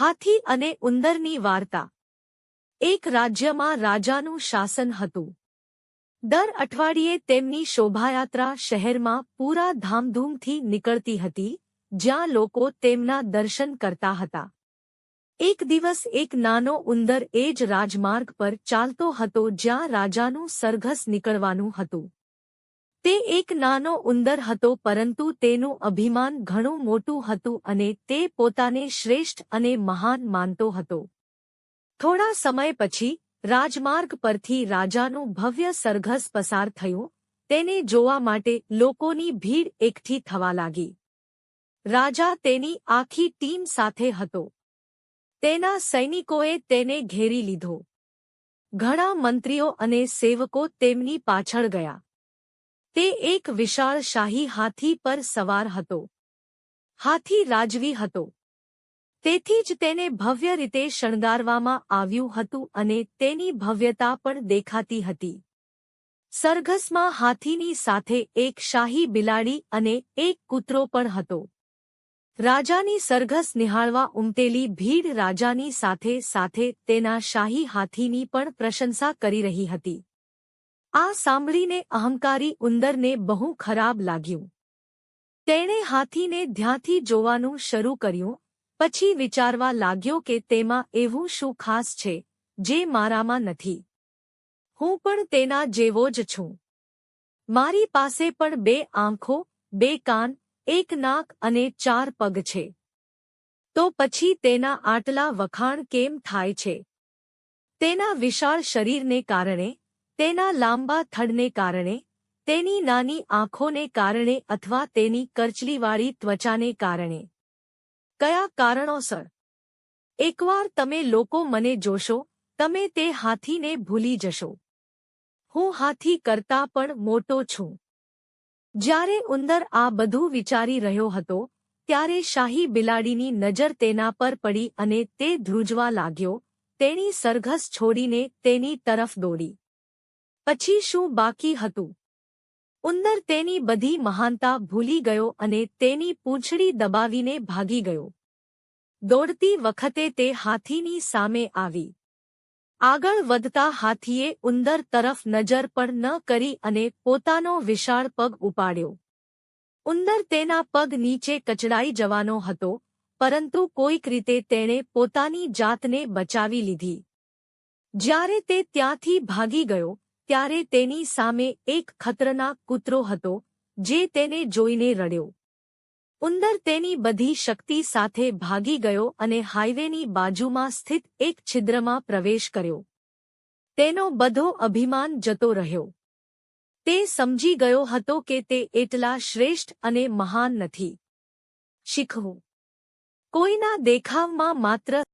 હાથી અને ઉંદરની વાર્તા. એક રાજ્યમાં રાજાનું શાસન હતું. દર અઠવાડિયે તેમની શોભાયાત્રા શહેરમાં પૂરા ધામધૂમથી નીકળતી હતી, જ્યાં લોકો તેમના દર્શન કરતા હતા. એક દિવસ એક નાનો ઉંદર એ જ રાજમાર્ગ પર ચાલતો હતો જ્યાં રાજાનું સરઘસ નીકળવાનું હતું. તે એક નાનો ઉંદર હતો, પરંતુ તેનું અભિમાન ઘણું મોટું હતું અને તે પોતાને શ્રેષ્ઠ અને મહાન માનતો હતો. થોડા સમય પછી, રાજમાર્ગ પરથી રાજાનું ભવ્ય સરઘસ પસાર થયું, તેને જોવા માટે લોકોની ભીડ એકઠી થવા લાગી. રાજા તેની આખી ટીમ સાથે હતો. તેના સૈનિકોએ તેને ઘેરી લીધો. ઘણા મંત્રીઓ અને સેવકો તેમની પાછળ ગયા. તે એક વિશાળ શાહી હાથી પર સવાર હતો. હાથી રાજવી હતો. તેથી જ તેને ભવ્ય રીતે શણગારવામાં આવ્યું હતું અને તેની ભવ્યતા પણ દેખાતી હતી. સરઘસમાં હાથીની સાથે એક શાહી બિલાડી અને એક કૂતરો પણ હતો. રાજાની સરઘસ નિહાળવા ઉમટેલી ભીડ રાજાની સાથે સાથે તેના શાહી હાથીની પણ પ્રશંસા કરી રહી હતી. આ સાંભળીને અહંકારી ઉંદરને બહુ ખરાબ લાગ્યું. તેણે હાથીને ધ્યાંથી જોવાનું શરૂ કર્યું, પછી વિચારવા લાગ્યો કે તેમાં એવું શું ખાસ છે, જે મારામાં નથી. હું પણ તેના જેવો જ છું. મારી પાસે પણ બે આંખો, બે કાન, એક નાક અને ચાર પગ છે. તો પછી તેના આટલા વખાણ કેમ થાય છે? તેના વિશાળ શરીરને કારણે તેના લાંબા થડને કારણે, તેની નાની આંખોને કારણે અથવા તેની કરચલીવાળી ત્વચાને કારણે. કયા કારણોસર? એકવાર તમે લોકો મને જોશો, તમે તે હાથીને ભૂલી જશો. હું હાથી કરતા પણ મોટો છું. જ્યારે ઉંદર આ બધું વિચારી રહ્યો હતો, ત્યારે શાહી બિલાડીની નજર તેના પર પડી અને તે ધ્રુજવા લાગ્યો, તેણી સરઘસ છોડીને તેની તરફ દોડી. પછી શું બાકી હતું? ઉંદર તેની બધી મહાનતા ભૂલી ગયો અને તેની પૂંછડી દબાવીને ભાગી ગયો. દોડતી વખતે તે હાથીની સામે આવી. આગળ વધતા હાથીએ ઉંદર તરફ નજર પણ ન કરી અને પોતાનો વિશાળ પગ ઉપાડ્યો. ઉંદર તેના પગ નીચે કચડાઈ જવાનો હતો, પરંતુ કોઈક રીતે તેણે પોતાની જાતને બચાવી લીધી. જ્યારે તે ત્યાંથી ભાગી ગયો ત્યારે તેની સામે એક ખતરનાક કૂતરો હતો, જે તેને જોઈને રડ્યો. ઉંદર તેની બધી શક્તિ સાથે ભાગી ગયો અને હાઈવેની બાજુમાં સ્થિત એક છિદ્રમાં પ્રવેશ કર્યો. તેનો બધો અભિમાન જતો રહ્યો. તે સમજી ગયો હતો કે તે એટલા શ્રેષ્ઠ અને મહાન નથી. શીખવું. કોઈના દેખાવમાં માત્ર